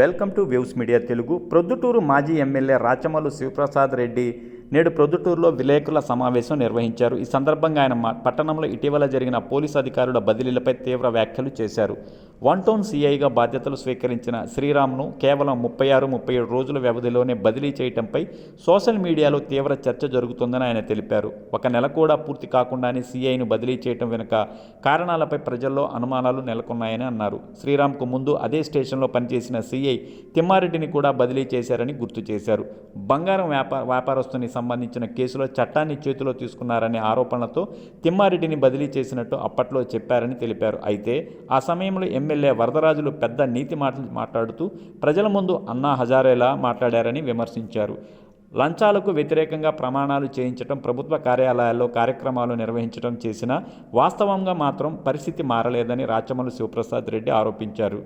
Welcome to views media Telugu. Proddatur మాజీ MLA Rachamallu Sivaprasad Reddy నేడు ప్రొద్దుటూరులో విలేకరుల సమావేశం నిర్వహించారు. ఈ సందర్భంగా ఆయన పట్టణంలో ఇటీవల జరిగిన పోలీసు అధికారుల బదిలీలపై తీవ్ర వ్యాఖ్యలు చేశారు. వన్ టౌన్ సీఐగా బాధ్యతలు స్వీకరించిన శ్రీరామ్ను కేవలం ముప్పై ఆరు ముప్పై ఏడు రోజుల వ్యవధిలోనే బదిలీ చేయటంపై సోషల్ మీడియాలో తీవ్ర చర్చ జరుగుతుందని ఆయన తెలిపారు. ఒక నెల కూడా పూర్తి కాకుండానే సీఐను బదిలీ చేయటం వెనుక కారణాలపై ప్రజల్లో అనుమానాలు నెలకొన్నాయని అన్నారు. శ్రీరామ్కు ముందు అదే స్టేషన్లో పనిచేసిన సీఐ తిమ్మారెడ్డిని కూడా బదిలీ చేశారని గుర్తు చేశారు. బంగారం వ్యాపార వ్యాపారస్తుని సంబంధించిన కేసులో చట్టాన్ని చేతిలో తీసుకున్నారనే ఆరోపణలతో తిమ్మారెడ్డిని బదిలీ చేసినట్టు అప్పట్లో చెప్పారని తెలిపారు. అయితే ఆ సమయంలో ఎమ్మెల్యే వరదరాజులు పెద్ద నీతి మాటలు మాట్లాడుతూ ప్రజల ముందు అన్నా హజారేలా మాట్లాడారని విమర్శించారు. లంచాలకు వ్యతిరేకంగా ప్రమాణాలు చేయించడం ప్రభుత్వ కార్యాలయాల్లో కార్యక్రమాలు నిర్వహించడం చేసినా వాస్తవంగా మాత్రం పరిస్థితి మారలేదని రాచమల్లు శివప్రసాద్ రెడ్డి ఆరోపించారు.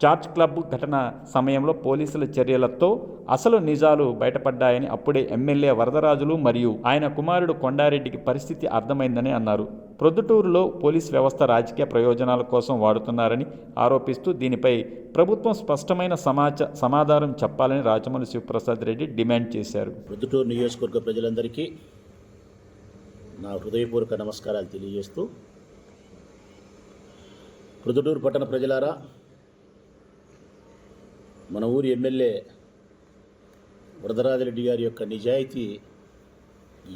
చార్జ్ క్లబ్ ఘటన సమయంలో పోలీసుల చర్యలతో అసలు నిజాలు బయటపడ్డాయని అప్పుడే ఎమ్మెల్యే వరదరాజులు మరియు ఆయన కుమారుడు కొండారెడ్డికి పరిస్థితి అర్థమైందని అన్నారు. ప్రొద్దుటూరులో పోలీస్ వ్యవస్థ రాజకీయ ప్రయోజనాల కోసం వాడుతున్నారని ఆరోపిస్తూ దీనిపై ప్రభుత్వం స్పష్టమైన సమాచ సమాధానం చెప్పాలని రాజమౌళి శివప్రసాద్ రెడ్డి డిమాండ్ చేశారు. ప్రొద్దుటూరు నియోజకవర్గ ప్రజలందరికీ నా హృదయపూర్వక నమస్కారాలు తెలియజేస్తూ ప్రొద్దుటూరు పట్టణ ప్రజలారా మన ఊరి ఎమ్మెల్యే వరదరాజరెడ్డి గారి యొక్క నిజాయితీ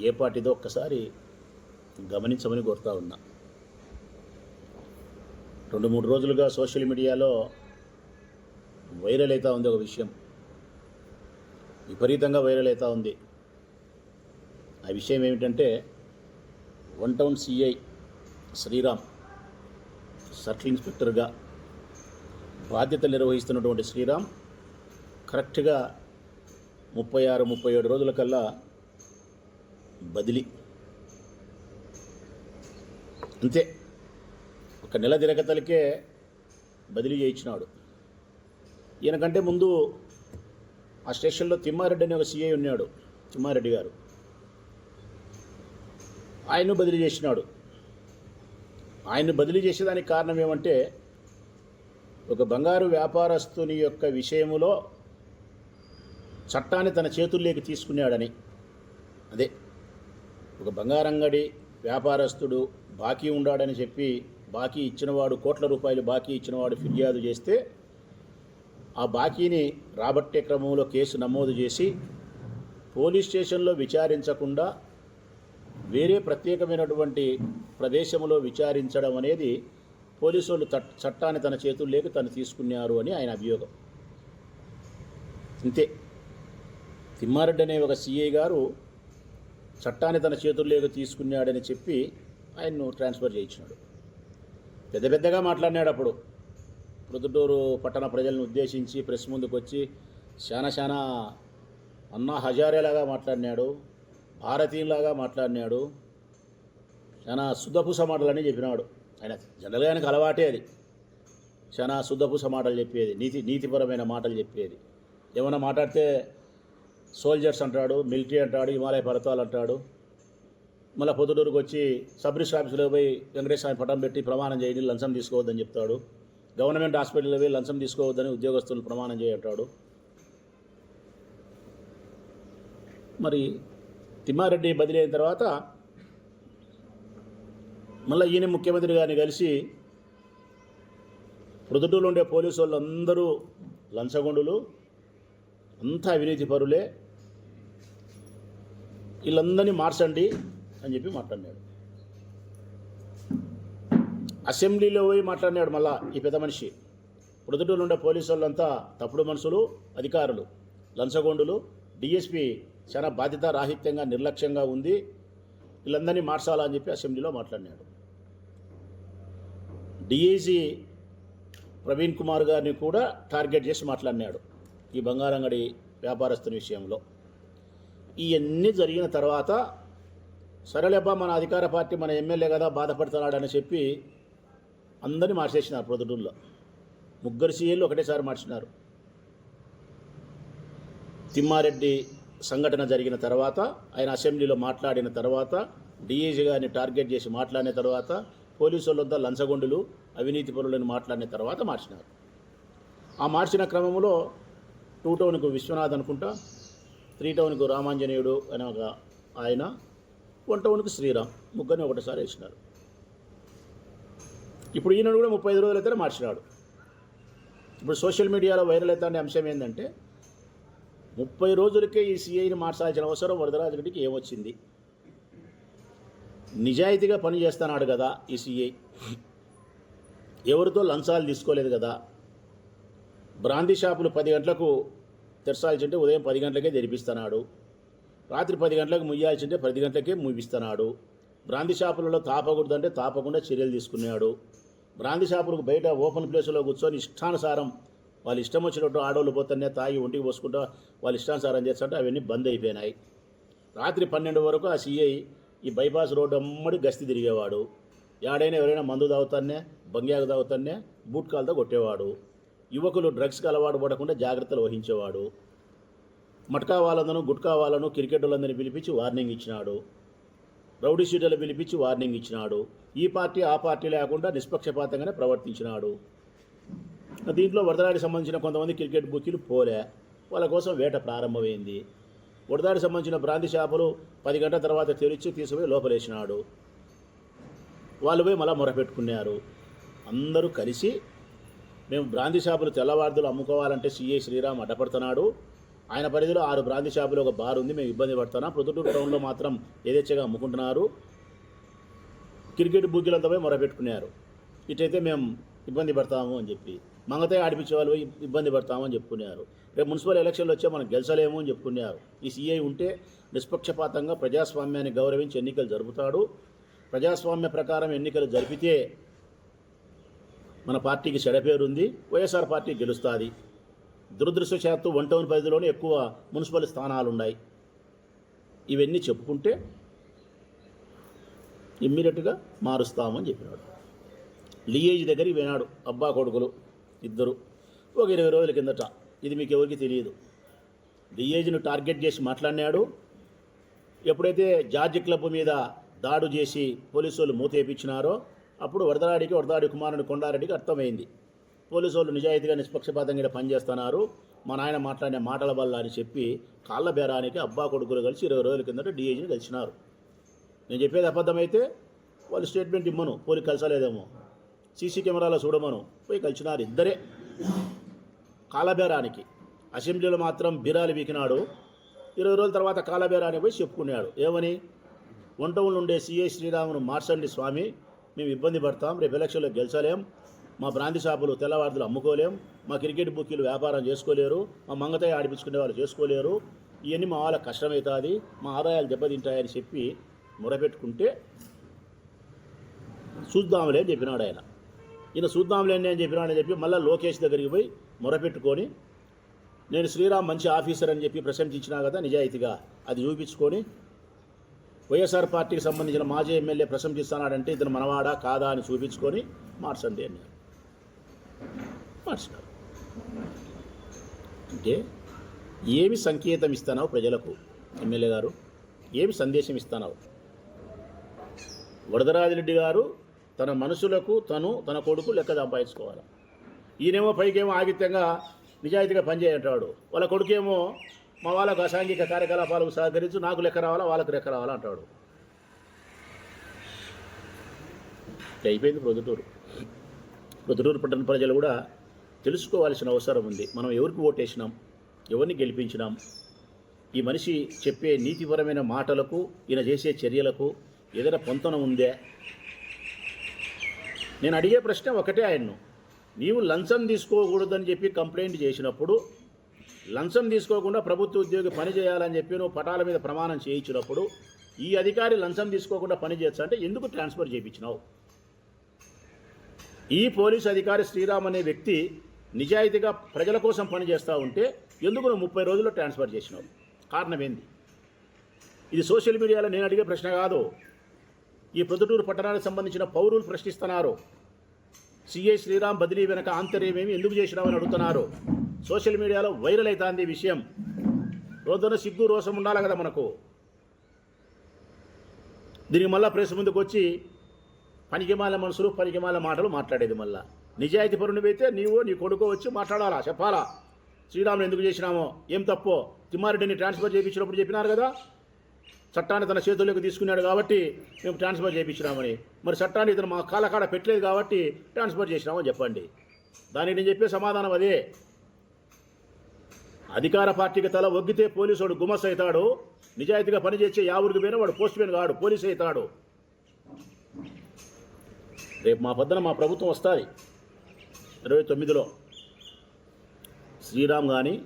ఏ పాటిదో ఒక్కసారి గమనించమని కోరుతా ఉన్నా. రెండు మూడు రోజులుగా సోషల్ మీడియాలో వైరల్ అవుతూ ఉంది ఒక విషయం. విపరీతంగా వైరల్ అవుతూ ఉంది. ఆ విషయం ఏమిటంటే one town CI Sriram circle ఇన్స్పెక్టర్గా బాధ్యతలు నిర్వహిస్తున్నటువంటి శ్రీరామ్ కరెక్ట్గా ముప్పై ఆరు ముప్పై ఏడు రోజుల కల్లా బదిలీ. అంతే. ఒక నెల తిరగతలకే బదిలీ చేయించినాడు. ఈయనకంటే ముందు ఆ స్టేషన్లో తిమ్మారెడ్డి అనే ఒక సీఐ ఉన్నాడు తిమ్మారెడ్డి గారు. ఆయన్ను బదిలీ చేసినాడు. ఆయన్ను బదిలీ చేసేదానికి కారణం ఏమంటే ఒక బంగారు వ్యాపారస్తుని యొక్క విషయములో చట్టాన్ని తన చేతుల్లోకి తీసుకున్నాడని. అదే ఒక బంగారంగడి వ్యాపారస్తుడు బాకీ ఉండాడని చెప్పి బాకీ ఇచ్చినవాడు కోట్ల రూపాయలు బాకీ ఇచ్చినవాడు ఫిర్యాదు చేస్తే ఆ బాకీని రాబట్టే క్రమంలో కేసు నమోదు చేసి పోలీస్ స్టేషన్లో విచారించకుండా వేరే ప్రత్యేకమైనటువంటి ప్రదేశంలో విచారించడం అనేది పోలీసు వాళ్ళు చట్- చట్టాన్ని తన చేతుల్లోకి తను తీసుకున్నారు అని ఆయన అభియోగం. అంతే తిమ్మారెడ్డి అనే ఒక సిఐ గారు చట్టాన్ని తన చేతుల్లోకి తీసుకున్నాడని చెప్పి ఆయన్ను ట్రాన్స్ఫర్ చేయించినాడు. పెద్ద పెద్దగా మాట్లాడినాడు అప్పుడు. ప్రొద్దుటూరు పట్టణ ప్రజలను ఉద్దేశించి ప్రెస్ ముందుకు వచ్చి చాలా చాలా అన్నా హజారేలాగా మాట్లాడినాడు భారతీయులాగా మాట్లాడినాడు చాలా శుద్ధపూస మాటలని చెప్పినాడు. ఆయన జనరల్గా ఆయనకు అలవాటే అది. చాలా శుద్ధపూస మాటలు చెప్పేది నీతి నీతిపరమైన మాటలు చెప్పేది. ఏమైనా మాట్లాడితే సోల్జర్స్ అంటాడు మిలిటరీ అంటాడు హిమాలయ పర్వతాలు అంటాడు. మళ్ళీ పొద్దుటూరుకు వచ్చి సబ్ రిజిస్టర్ ఆఫీసులో పోయి వెంకటేశ్వర స్వామి పటం పెట్టి ప్రమాణం చేయండి లంచం తీసుకోవద్దని చెప్తాడు. గవర్నమెంట్ హాస్పిటల్లో పోయి లంచం తీసుకోవద్దని ఉద్యోగస్తులు ప్రమాణం చేయంటాడు. మరి తిమ్మారెడ్డి బదిలీ అయిన తర్వాత మళ్ళీ ఈయన ముఖ్యమంత్రి గారిని కలిసి ప్రొద్దుటూరులో ఉండే పోలీసు వాళ్ళు అందరూ లంచగొండులు అంతా అవినీతి పరులే. వీళ్ళందరినీ మార్చండి అని చెప్పి మాట్లాడినాడు. అసెంబ్లీలో పోయి మాట్లాడినాడు మళ్ళా ఈ పెద్ద మనిషి. ప్రొద్దుటూరులో ఉండే పోలీసు వాళ్ళంతా తప్పుడు మనుషులు అధికారులు లంచగొండులు. డిఎస్పి చాలా బాధ్యత రాహిత్యంగా నిర్లక్ష్యంగా ఉంది. వీళ్ళందరినీ మార్చాలని చెప్పి అసెంబ్లీలో మాట్లాడినాడు. డిఐజీ ప్రవీణ్ కుమార్ గారిని కూడా టార్గెట్ చేసి మాట్లాడినాడు. ఈ బంగారంగడి వ్యాపారస్తుని విషయంలో. ఇవన్నీ జరిగిన తర్వాత సరేలేబ్బా మన అధికార పార్టీ మన ఎమ్మెల్యే కదా బాధపడుతున్నాడని చెప్పి అందరినీ మార్చేసినారు ప్రొద్దుటూరులో. ముగ్గురు సీఏలు ఒకటేసారి మార్చినారు. తిమ్మారెడ్డి సంఘటన జరిగిన తర్వాత ఆయన అసెంబ్లీలో మాట్లాడిన తర్వాత డిఏజీ గారిని టార్గెట్ చేసి మాట్లాడిన తర్వాత పోలీసు వాళ్ళంతా లంచగొండులు అవినీతి పరులను మాట్లాడిన తర్వాత మార్చినారు. ఆ మార్చిన క్రమంలో టూ టౌన్కు విశ్వనాథ్ అనుకుంటా త్రీ టౌన్కు రామాంజనేయుడు అనే ఒక ఆయన వన్ టౌన్కు శ్రీరామ్ ముగ్గురిని ఒకటిసారి వేసినారు. ఇప్పుడు ఈయన కూడా ముప్పై ఐదు రోజులు అయితే మార్చినాడు. ఇప్పుడు సోషల్ మీడియాలో వైరల్ అవుతానే అంశం ఏంటంటే ముప్పై రోజులకే ఈ సీఐని మార్చాల్సిన అవసరం వరదరాజు గడికి ఏమొచ్చింది? నిజాయితీగా పని చేస్తున్నాడు కదా ఈ సీఐ. ఎవరితో లంచాలు తీసుకోలేదు కదా? బ్రాందీ షాపులు పది గంటలకు తెరచాల్సింటే ఉదయం పది గంటలకే తెరిపిస్తున్నాడు. రాత్రి పది గంటలకు ముయ్యాల్సింటే పది గంటలకే ముగిస్తున్నాడు బ్రాందీ షాపులలో తాపకూడదంటే తాపకుండా చర్యలు తీసుకున్నాడు. బ్రాందీ షాపులకు బయట ఓపెన్ ప్లేస్లో కూర్చొని ఇష్టానుసారం వాళ్ళు ఇష్టం వచ్చినట్టు ఆడవాళ్ళు పోతేనే తాగి ఒంటికి పోసుకుంటా వాళ్ళు ఇష్టానుసారం చేస్తుంటే అవన్నీ బంద్ అయిపోయినాయి. రాత్రి పన్నెండు వరకు ఆ సీఐ ఈ బైపాస్ రోడ్డు అమ్మడి గస్తీ తిరిగేవాడు. యాడైనా ఎవరైనా మందు తాగుతానే బంగ్యాకు తాగుతానే బూట్కాలతో కొట్టేవాడు. యువకులు డ్రగ్స్కి అలవాటు పడకుండా జాగ్రత్తలు వహించేవాడు. మట్కా వాళ్ళందరూ గుట్కా వాళ్ళను క్రికెట్ పిలిపించి వార్నింగ్ ఇచ్చినాడు. రౌడీ షీటర్లు పిలిపించి వార్నింగ్ ఇచ్చినాడు. ఈ పార్టీ ఆ పార్టీ లేకుండా నిష్పక్షపాతంగానే ప్రవర్తించినాడు. దీంట్లో వరదరాడికి సంబంధించిన కొంతమంది క్రికెట్ బుకీలు పోలే. వాళ్ళ కోసం వేట ప్రారంభమైంది. వడదాడికి సంబంధించిన బ్రాంతి షాపులు పది గంటల తర్వాత తెరిచి తీసుకుపోయి లోపలేసినాడు. వాళ్ళు పోయి మళ్ళా మొరపెట్టుకున్నారు. అందరూ కలిసి మేము బ్రాంతి షాపులు తెల్లవారుదులు అమ్ముకోవాలంటే సిఐ శ్రీరామ్ అడ్డపడుతున్నాడు. ఆయన పరిధిలో ఆరు బ్రాంతి షాపులు ఒక బార్ ఉంది మేము ఇబ్బంది పడుతున్నాం. ప్రొద్దుటూరు టౌన్లో మాత్రం ఏదేచ్ఛగా అమ్ముకుంటున్నారు. క్రికెట్ బుగ్గిలంతా పోయి మొరపెట్టుకున్నారు. ఇటైతే మేము ఇబ్బంది పడతాము అని చెప్పి మంగతే ఆడిపించే వాళ్ళు ఇబ్బంది పడతాము అని చెప్పుకున్నారు. రేపు మున్సిపల్ ఎలక్షన్లు వచ్చే మనం గెలిచలేము అని చెప్పుకున్నారు. ఈ సీఐ ఉంటే నిష్పక్షపాతంగా ప్రజాస్వామ్యాన్ని గౌరవించి ఎన్నికలు జరుపుతాడు. ప్రజాస్వామ్య ప్రకారం ఎన్నికలు జరిపితే మన పార్టీకి చెడపేరుంది వైఎస్ఆర్ పార్టీ గెలుస్తుంది. దురదృష్టశాత్తు వన్ టౌన్ పరిధిలోనే ఎక్కువ మున్సిపల్ స్థానాలు ఉన్నాయి ఇవన్నీ చెప్పుకుంటే ఇమ్మీడియట్గా మారుస్తామని చెప్పినాడు. లియేజ్ దగ్గరికి వినాడు అబ్బా కొడుకులు ఇద్దరు. ఒక ఇరవై రోజుల కిందట ఇది మీకు ఎవరికి తెలియదు. లియేజ్ను టార్గెట్ చేసి మాట్లాడినాడు. ఎప్పుడైతే జార్జ్ క్లబ్ మీద దాడు చేసి పోలీసు వాళ్ళు మూతేపించినారో అప్పుడు వరదరాడికి వరదాడి కుమారుని కొండారెడ్డికి అర్థమైంది. పోలీసు వాళ్ళు నిజాయితీగా నిష్పక్షపాతంగా పనిచేస్తున్నారు. మా నాయన మాట్లాడిన మాటల వల్ల అని చెప్పి కాళ్ళ బేరానికి అబ్బా కొడుకులు కలిసి ఇరవై రోజుల కిందట డిఐజీని కలిసినారు. నేను చెప్పేది అబద్ధమైతే వాళ్ళు స్టేట్మెంట్ ఇమ్మను. పోలి కలిసలేదేమో. సీసీ కెమెరాలో చూడమను. పోయి కలిసినారు ఇద్దరే. కాలబేరానికి అసెంబ్లీలో మాత్రం బీరాలు వీకినాడు ఇరవై రోజుల తర్వాత కాలబేరానికి పోయి చెప్పుకున్నాడు. ఏమని? వంటవులు ఉండే సిఐ శ్రీరామును మార్చండి స్వామి. మేము ఇబ్బంది పడతాం. రేపు ఎలక్షన్లో గెలిచలేం. మా బ్రాంతి షాపులు తెల్లవారులు అమ్ముకోలేం. మా క్రికెట్ బుక్కీలు వ్యాపారం చేసుకోలేరు. మా మంగతాయి ఆడిపించుకునే వాళ్ళు చేసుకోలేరు. ఇవన్నీ మా వాళ్ళకి కష్టమవుతుంది మా ఆదాయాలు దెబ్బతింటాయని చెప్పి మొరపెట్టుకుంటే చూద్దాంలే అని చెప్పినాడు ఆయన. ఈయన చూద్దాంలే అని చెప్పినాడని చెప్పి మళ్ళీ లోకేష్ దగ్గరికి పోయి మొరపెట్టుకొని నేను శ్రీరామ్ మంచి ఆఫీసర్ అని చెప్పి ప్రశంసించినా కదా నిజాయితీగా అది చూపించుకొని వైఎస్ఆర్ పార్టీకి సంబంధించిన మాజీ ఎమ్మెల్యే ప్రశంసిస్తున్నాడంటే ఇతను మనవాడా కాదా అని చూపించుకొని మార్చండి అన్నారు. మార్చినారు. అంటే ఏమి సంకేతం ఇస్తున్నావు ప్రజలకు ఎమ్మెల్యే గారు? ఏమి సందేశం ఇస్తున్నావు వరదరాజిరెడ్డి గారు తన మనుషులకు తను తన కొడుకు లెక్క సంపాదించుకోవాలి? ఈయనేమో పైకేమో ఆగిత్యంగా నిజాయితీగా పనిచేయంటాడు. వాళ్ళ కొడుకేమో మా వాళ్ళకు అసాంఘిక కార్యకలాపాలకు సహకరించు నాకు లెక్క రావాలా వాళ్ళకు లెక్క రావాలా అంటాడు. అయిపోయింది ప్రొద్దుటూరు. ప్రొద్దుటూరు పట్టణ ప్రజలు కూడా తెలుసుకోవాల్సిన అవసరం ఉంది. మనం ఎవరికి ఓటేసినాం ఎవరిని గెలిపించినాం ఈ మనిషి చెప్పే నీతిపరమైన మాటలకు ఈయన చేసే చర్యలకు ఏదైనా పొంతన ఉందే? నేను అడిగే ప్రశ్న ఒకటే ఆయన్ను. నీవు లంచం తీసుకోకూడదని చెప్పి కంప్లైంట్ చేసినప్పుడు లంచం తీసుకోకుండా ప్రభుత్వ ఉద్యోగి పని చేయాలని చెప్పి నువ్వు పటాల మీద ప్రమాణం చేయించినప్పుడు ఈ అధికారి లంచం తీసుకోకుండా పని చేయొచ్చు అంటే ఎందుకు ట్రాన్స్ఫర్ చేయించినావు? ఈ పోలీస్ అధికారి శ్రీరామ్ అనే వ్యక్తి నిజాయితీగా ప్రజల కోసం పనిచేస్తూ ఉంటే ఎందుకు నువ్వు ముప్పై రోజుల్లో ట్రాన్స్ఫర్ చేసినావు? కారణం ఏంది? ఇది సోషల్ మీడియాలో నేను అడిగే ప్రశ్న కాదు. ఈ ప్రొద్దుటూరు పట్టణానికి సంబంధించిన పౌరులు ప్రశ్నిస్తున్నారు. సిఐ శ్రీరామ్ బదిలీ వెనక ఆంతర్యమేమి ఎందుకు చేసినామని అడుగుతున్నారు. సోషల్ మీడియాలో వైరల్ అవుతుంది విషయం. రోజున సిగ్గు రోషం ఉండాలి కదా మనకు. దీనికి మళ్ళీ ప్రెస్ ముందుకు వచ్చి పనికిమాల మనుషులు పనికిమాల మాటలు మాట్లాడేది మళ్ళా. నిజాయితీ పరునివైతే నీవు నీ కొడుకు వచ్చి మాట్లాడాలా చెప్పాలా? శ్రీరాములు ఎందుకు చేసినామో ఏం తప్పో? తిమ్మారెడ్డిని ట్రాన్స్ఫర్ చేయించినప్పుడు చెప్పినారు కదా? చట్టాన్ని తన చేతుల్లోకి తీసుకున్నాడు కాబట్టి మేము ట్రాన్స్ఫర్ చేయించినామని. మరి చట్టాన్ని ఇతను మా కాళ్ళకాడ పెట్టలేదు కాబట్టి ట్రాన్స్ఫర్ చేసినామని చెప్పండి. దానికి నేను చెప్పే సమాధానం అదే. అధికార పార్టీకి తల ఒగ్గితే పోలీసుడు గుమస్ అవుతాడు నిజాయితీగా పనిచేసే యావురికి పోయినా వాడు పోస్ట్ మ్యాన్ కాడు పోలీస్ అవుతాడు రేపు మా పొద్దున మా ప్రభుత్వం వస్తుంది. ఇరవై తొమ్మిదిలో. శ్రీరామ్ కానీ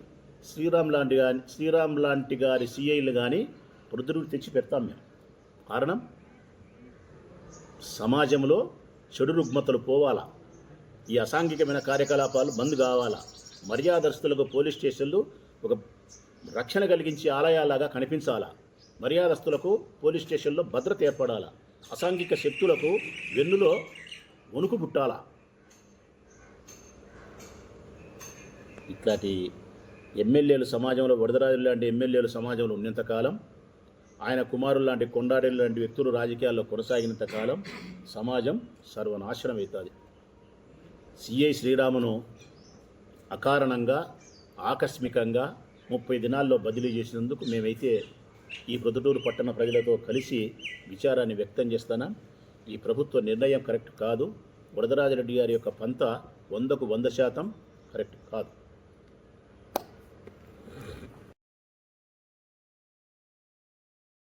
శ్రీరామ్ లాంటి కానీ శ్రీరామ్ లాంటి గారి సిఐలు కానీ వృద్ధుడికి తెచ్చి పెడతాం మేము. కారణం? సమాజంలో చెడు రుగ్మతలు పోవాలా? ఈ అసాంఘికమైన కార్యకలాపాలు బంద్ కావాలా? మర్యాదస్తులకు పోలీస్ స్టేషన్లు ఒక రక్షణ కలిగించే ఆలయాలాగా కనిపించాలా? మర్యాదస్తులకు పోలీస్ స్టేషన్లో భద్రత ఏర్పడాలా? అసాంఘిక శక్తులకు వెన్నులో వణుకు పుట్టాలా? ఇట్లాంటి ఎమ్మెల్యేలు సమాజంలో వడదరాజు లాంటి ఎమ్మెల్యేలు సమాజంలో ఉన్నంతకాలం ఆయన కుమారులు లాంటి కొండాడేలు లాంటి వ్యక్తులు రాజకీయాల్లో కొనసాగినంత కాలం సమాజం సర్వనాశనం అవుతుంది. సిఐ శ్రీరామును అకారణంగా ఆకస్మికంగా ముప్పై దినాల్లో బదిలీ చేసినందుకు మేమైతే ఈ ప్రొద్దుటూరు పట్టణ ప్రజలతో కలిసి విచారాన్ని వ్యక్తం చేస్తాను? ఈ ప్రభుత్వ నిర్ణయం కరెక్ట్ కాదు. వరదరాజరెడ్డి గారి యొక్క పంత వందకు వంద శాతం కరెక్ట్ కాదు.